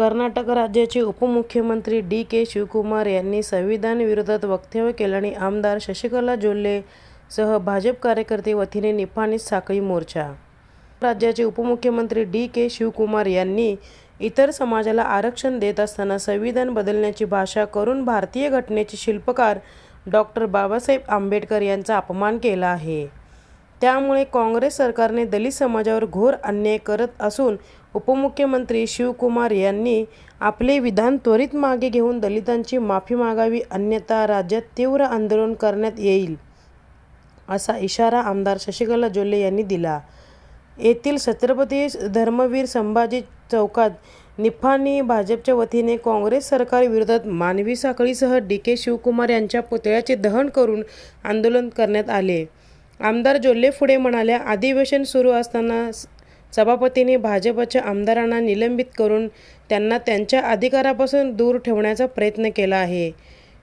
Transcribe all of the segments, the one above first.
कर्नाटक राज्याचे उपमुख्यमंत्री डी के शिवकुमार यांनी संविधान विरोधात वक्तव्य केल्याने आमदार शशिकला जोल्ले सह भाजप कार्यकर्ते वतीने निफाणीत साखळी मोर्चा. राज्याचे उपमुख्यमंत्री डी के शिवकुमार यांनी इतर समाजाला आरक्षण देत असताना संविधान बदलण्याची भाषा करून भारतीय घटनेचे शिल्पकार डॉक्टर बाबासाहेब आंबेडकर यांचा अपमान केला आहे. त्यामुळे काँग्रेस सरकारने दलित समाजावर घोर अन्याय करत असून उपमुख्यमंत्री शिवकुमार यांनी आपले विधान त्वरित मागे घेऊन दलितांची माफी मागावी अन्यथा राज्यात तीव्र आंदोलन करण्यात येईल असा इशारा आमदार शशिकला जोल्ले यांनी दिला. येथील छत्रपती धर्मवीर संभाजी चौकात निफानी भाजपच्या वतीने काँग्रेस सरकारविरोधात मानवी साखळीसह डी के शिवकुमार यांच्या पुतळ्याचे दहन करून आंदोलन करण्यात आले. आमदार जोल्ले पुढे म्हणाल्या अधिवेशन सुरू असताना स- सभापतींनी भाजपच्या आमदारांना निलंबित करून त्यांना त्यांच्या अधिकारापासून दूर ठेवण्याचा प्रयत्न केला आहे.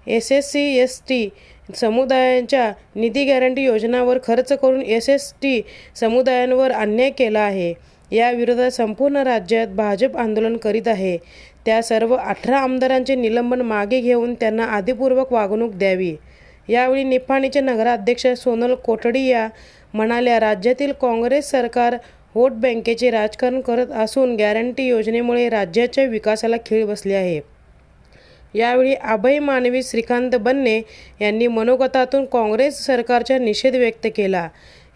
S S C S T समुदायांच्या निधी गॅरंटी योजनावर खर्च करून एस एस टी समुदायांवर अन्याय केला आहे. या विरोधात संपूर्ण राज्यात भाजप आंदोलन करीत आहे. त्या सर्व अठरा आमदारांचे निलंबन मागे घेऊन त्यांना आधीपूर्वक वागणूक द्यावी. यावेळी निफाणीचे नगराध्यक्ष सोनल कोठडिया म्हणाल्या राज्यातील काँग्रेस सरकार वोट बँकेचे राजकारण करत असून गॅरंटी योजनेमुळे राज्याच्या विकासाला खीळ बसली आहे. यावेळी अभय मानवी श्रीकांत बन्ने यांनी मनोगतातून काँग्रेस सरकारचा निषेध व्यक्त केला.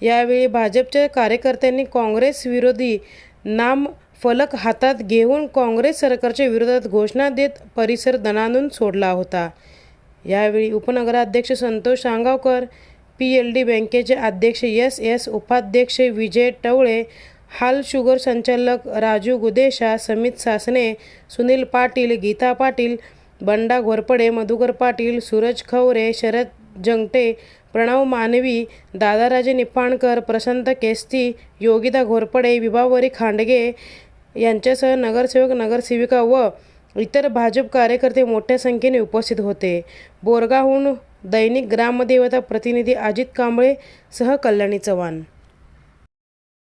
यावेळी भाजपच्या कार्यकर्त्यांनी काँग्रेस विरोधी नाम फलक हातात घेऊन काँग्रेस सरकारच्या विरोधात घोषणा देत परिसर दणानून सोडला होता. यावेळी उपनगराध्यक्ष Santosh Sangavkar P L D बँकेचे अध्यक्ष एस एस उपाध्यक्ष विजय टवळे हाल शुगर संचालक राजू गुदेशा समित सासने सुनील पाटील गीता पाटील बंडा घोरपडे मधुकर पाटील सूरज खवरे शरद जंगटे प्रणव मानवी दादाराजे निप्पाणकर प्रशांत केस्ती योगिता घोरपडे विभावरी खांडगे यांच्यासह नगरसेवक नगरसेविका व इतर भाजप कार्यकर्ते मोठ्या संख्येने उपस्थित होते. बोरगाहून दैनिक ग्रामदेवता प्रतिनिधी अजित कांबळे सह कल्याणी चव्हाण.